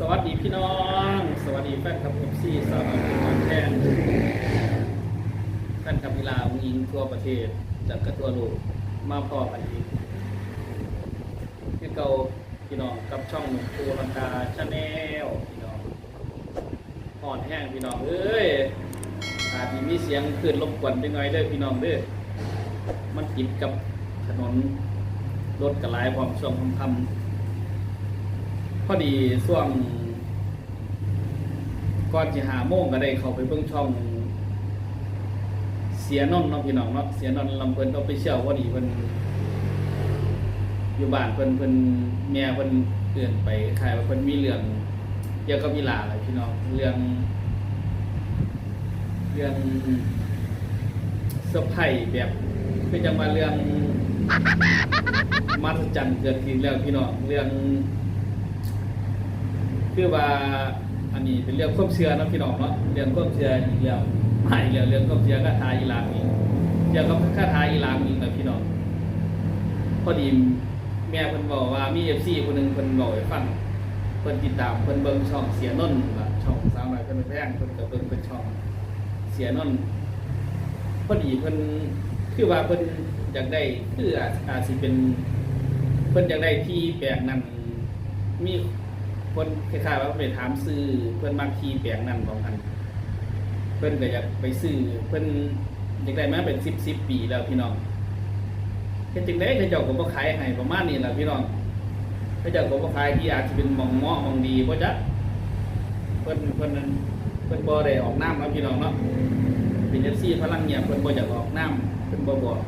สวัสดีพี่น้อง สวัสดีแฟนคลับเอฟซีสาวน้อยเป็นคนแทนแฟนคลับกีฬาองอิงทั่วประเทศจากกระทั่วโลกมาพอกันอีกคือเก่าพี่น้องกับช่องหนุ่มครูลังกาชาแนลพี่น้องอ่อนแห้งพี่น้องเอ้ยอาจจะมีเสียงขึ้นรบกวนไปหน่อยเด้อพี่น้องเด้อมันติดกับถนนรถกระไรพร้อมช่วงค่ำ พอดีช่วงก่อนจะหาโมงก็ได้เข้าไปเบิ่งช่อง เสียนอนท์เนาะพี่น้องเนาะเสียนอนลำเพิ่นเอาไปเชี่ยวพอดีเพิ่นอยู่บ้านเพิ่นเพิ่นแม่เพิ่นเตือนไปขายว่าเพิ่นมีเรื่องเกี่ยวกับกีฬาอะไรพี่น้องเรื่อง เรื่องเซอร์ไพรส์แบบคือจังว่าเรื่องมหัศจรรย์เกิดขึ้นแล้วพี่น้องเรื่อง คือว่าอันนี้เป็นเรื่องความเชื่อนะพี่น้องเนาะเรื่องความเชื่ออีกแล้วหายแล้วเรื่องความเชื่อคาถาอีหลามอีกเกี่ยวกับคาถาอีหลามอีกนะพี่น้องพอดีแม่เพิ่นบอกว่ามี FC คนหนึ่งเพิ่นบอกให้ฟังเพิ่นติดตามเพิ่นเบิ่งช่องเสียนนท์ว่าช่องสาวน้อยเพิ่นแพงเพิ่นก็เบิ่งเป็นช่องเสียนนท์พอดีเพิ่นคือว่าเพิ่นอยากได้คืออาจอาจสิเป็น เพิ่นอยากได้ที่แปลงนั้นมี คนคล้ายๆว่าไปถามซื้อเพิ่นมักที่แปลงนั้นของอันเพิ่นก็อยากไปซื้อเพิ่นอยากได้มาเป็นสิบสิบปีแล้วพี่น้องเฮ็ดจังได๋เขาเจ้าก็บ่ขายให้ประมาณนี้ล่ะพี่น้องเขาเจ้าก็บ่ขายที่อาจจะเป็นหม่องเหมาะหม่องดีบ่จ๊ะเพิ่นเพิ่นนั้นเพิ่นบ่ได้ออกน้ำเนาะพี่น้องเนาะเป็น FC พลังเงียบเพิ่นบ่อยากออกน้ำเพิ่นบ่บอก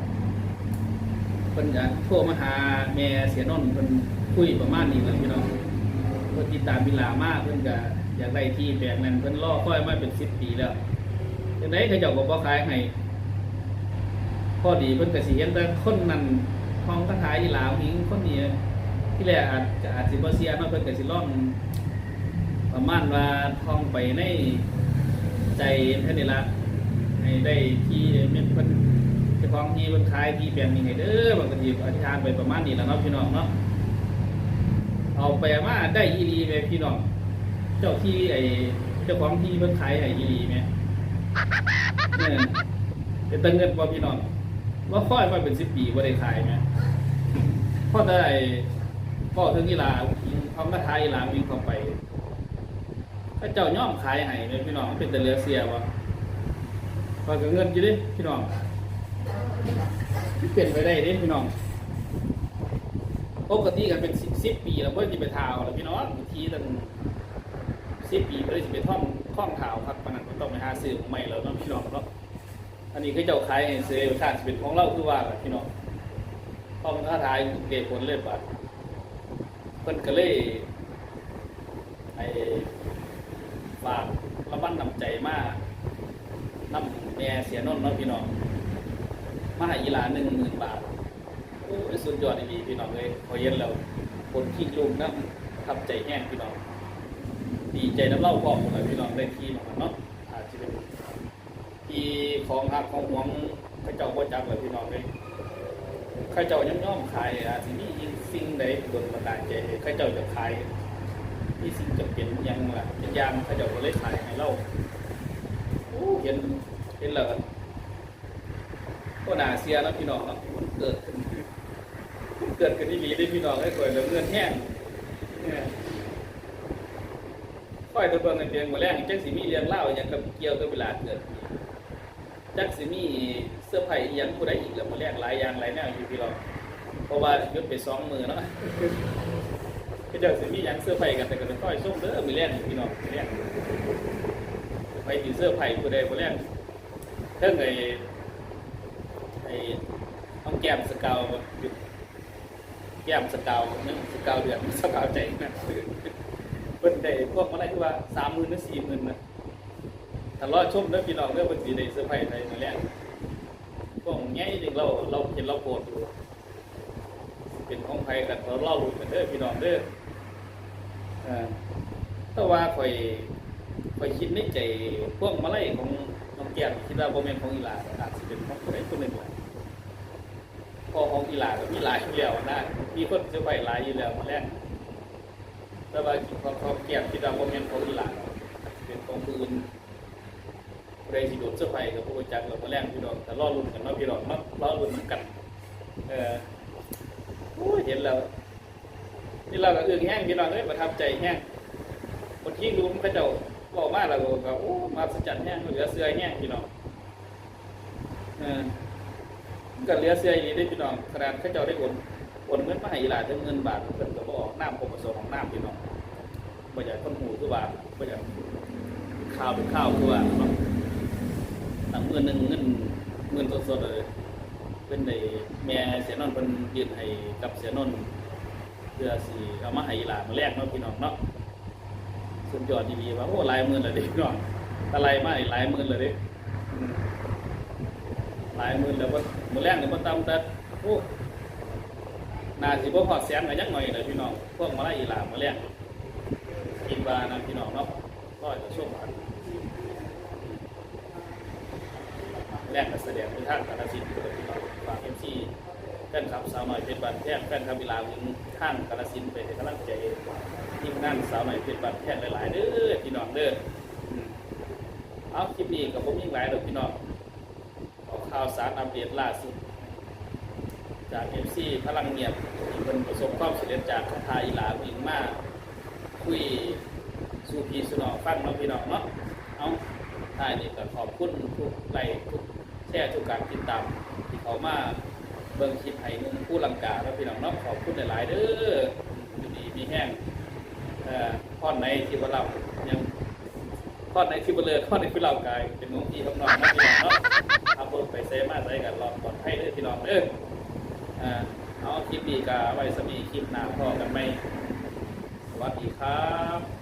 เพิ่นจะโทรมาหาแม่เสียนนท์เพิ่นคุยประมาณนี้แหละพี่น้อง เพิ่นติดตามพิลามากเพิ่นก็อยากได้ที่แปลงนั้นเพิ่นรอคอยมาเป็นสิบปีแล้วจังไดเขาเจ้าก็บ่ขายให้พอดีเพิ่นก็สิเห็นแต่คนนั้นห้องคาถาอีหลาวหิงคนนี้ที่แรกอาจจะอาจสิบ่เสียเนาะเพิ่นก็สิลองประมาณว่าท่องไปในใจเพิ่นนี่ล่ะให้ได้ที่แม่นเพิ่นเจ้าของที่เพิ่นขายที่แปลงนี้ให้เด้อบางทีอธิษฐานไปประมาณนี้แล้วเนาะพี่น้องเนาะ เอาไปมาได้อีหลีไปพี่น้อง เจ้าที่ไอ้เจ้าของที่เพิ่นขายให้อีหลีแม่เนี่ยเตังเงินบ่พี่น้องว่าค่อยมาเป็น10ปีบ่ได้ขายแม่อได้ก็ถึงอีลาเขามาขายอีลาวิ่งเข้าไปถ้าเจ้าย่อมขายให้แม่พี่น้องมันเป็นแต่เลือเสียบ่พอกับเงินอยู่เดิพี่น้องเปลี่ยนไปได้ด้พี่น้อง ปกติกันเป็นสิบสิบปีแล้วเพื่อจะไปทาวแล้วพี่น้องบางทีตั้งสิบปีเพื่อจะไปท่องท่องทาวครับปานนันก็ต้องไปหาซื้อของใหม่แล้วเนาะพี่น้องเนาะอันนี้คือเจ้าขายให้ซื้อค่าสิเป็นของเราคือว่าแบบพี่น้องพอมันค่าทายเกผลเลยบัดเพิ่นก็เลยไอ้ฝากระบันนำใจมากน้ำแม่เสียนนท์เนาะพี่น้องมาให้อีลาหนึ่งหมื่นบาท อ้ยสุดยอดดีพี่น้องเลยพอเย็นแล้วคนขี้ลุงนะทับใจแห้งพี่น้องดีใจน้ำเล่าพร้อมหมดเลยพี่น้องได้ที่มาเนาะอาจจะเป็นที่ของหักของหวงข้าเจ้าก็จับเลยพี่น้องเลยข้าเจ้าย่อมย่อมๆขายอาจจะมีสิ่งใดโดนบันดาลใจข้าเจ้าจะขายมีสิ่งจะเปลี่ยนยังล่ะเป็นยางเข้าเจ้าก็เลยขายให้เราโอ้เห็นเห็นแล้วก็น่าเสียแล้วพี่น้องเนาะเกิดขึ้น กิดขึ้นที่นี้ได้พี่น้องให้คอยเหลือเงินแห้งนี่ค่อยตัวเบิ่งกันเพียงมาแรกจักสิมีเรียงเล่าอย่างกับเกี่ยวกับเวลาเกิดจักสิมีเสื้อผ้าอีหยังผู้ใดอีกแล้วมาแรกหลายอย่างหลายแนวอยู่พี่น้องเพราะว่ายุดไปสองมือเนาะก็จักสิมีหยังเสื้อผ้ากันแต่ก็เป็นค่อยส่งเด้อมีแรกพี่น้องมีแรกไปมีเสื้อผ้าผู้ใดผู้แรกเรื่องไอ้ไอ้ต้องแก้มสกาวหยุด แก้มสกาวนั่นสกาวเดือดสกาวใจนะเพิ่นได้พวกมาได้คือว่าสามหมื่นหรือสี่หมื่นนะถ้ารอดชมเด้อพี่น้องเด้อเพิ่นสิได้เซอร์ไพรส์ไทยมาแล้วพวกแง่จริงเราเราเห็นเราโกรธอยู่เป็นของไผกันเราเล่ารู้กันเด้อพี่น้องเด้ออ่าแต่ว่าข่อยข่อยคิดในใจพวกมาไล่ของน้องแก้มคิดว่าบ่แม่นของอีหลาอาจสิเป็นของคนใดคนหนึ่งแหละ พอของอีหลาก็มีหลายอยู่แล้วนะมีคนเซอร์ไพรส์หลายอยู่แล้วมาแรกแต่ว่ากินของของแก้มที่เราบ่แม่นของอีหลานเป็นของผู้อื่นผู้ใดสิโดนเสื้อไฟกับผู้จักเราบ่แรงพี่น้องแต่รอลุ้นกันเนาะพี่น้องเนาะรอลุ้นกัน เออโอ้เห็นแล้วนี่เราก็อึ้งแห้งพี่น้องเอ้ยประทับใจแห้งคนที่รู้มันก็จ้าบอกมาแล้วก็โอ้มาสัจจันแห้งเหลือเสื้อแห้งพี่น้องเออ ก็เหลือเสื้ออย่างนี้ได้พี่น้องขนาดเขาเจ้าได้โอนโอนเงินมาให้อีหลานถึงเงินบาทเพิ่นก็บ่ออกน้ำผมผสมของน้ำพี่น้องบ่อยากคนหูคือว่าบ่อยากข้าวเป็นข้าวคือว่าหนังหมื่นหนึงเงินเงินสดๆเลยเป็นในแม่เสียนนท์เพิ่นยืนให้กับเสียนนท์เพื่อสิเอามาให้หลานมาแลกเนาะพี่น้องเนาะสุดยอดดีๆว่าโอ้หลายหมื่นเลยด้พี่น้องอะไรมาอีกหลายหมื่นเลยเด้ หลายหมื่นแล้วว่ามื้อแรกนี่บ่ต่ำแต่โอ้นาสิบ่ฮอดแสนก็ยังหน่อยเลยพี่น้องพวกมาไล่อีหลานมาแลกกินบานะพี่น้องเนาะร้อยกว่าชั่วบาทแลกกับแสดงที่ท่างกาฬสินธุ์พี่น้องฝาก MC แฟนคลับสาวหน่อยเพชรบานแท่งแฟนคลับอีหลานข้างกาฬสินไปให้กำลังใจทีมงานสาวหน่อยเพชรบานแท่งหลายๆเด้อพี่น้องเด้อเอาคลิปนี้กับผมยิ่งหลายเด้อพี่น้อง ข่าวสารอัปเดตล่าสุด จากเอฟซีพลังเงียบที่เป็นประสบความสำเร็จจากคาถาอีหลาวิ่งมาคุยสู่พี่สุนองฟังเนาะพี่น้องเนาะเอาท้ายนี้ก็ขอบคุณทุกไลค์ทุกแชร์ทุกการติดตามที่เขามาเบิ่งคลิปให้หนุ่มผู้ลังกาแล้วพี่น้องเนาะขอบคุณหลายๆเด้ออยู่ดีมีแห้งเอ่อพอดไหนที่ว่าเรายังพอดไหนที่บ่เลิกพอดไหนที่เรากายเป็นของพี่ของน้องเนาะพี่น้องเนาะ ไปเซมาใส่กันรองปลอดภัยเลยพี่น้องเด้ออ่าเอาคลิปดีกาไว้สมีคลิปหน้าพอกันไหมสวัสดีครับ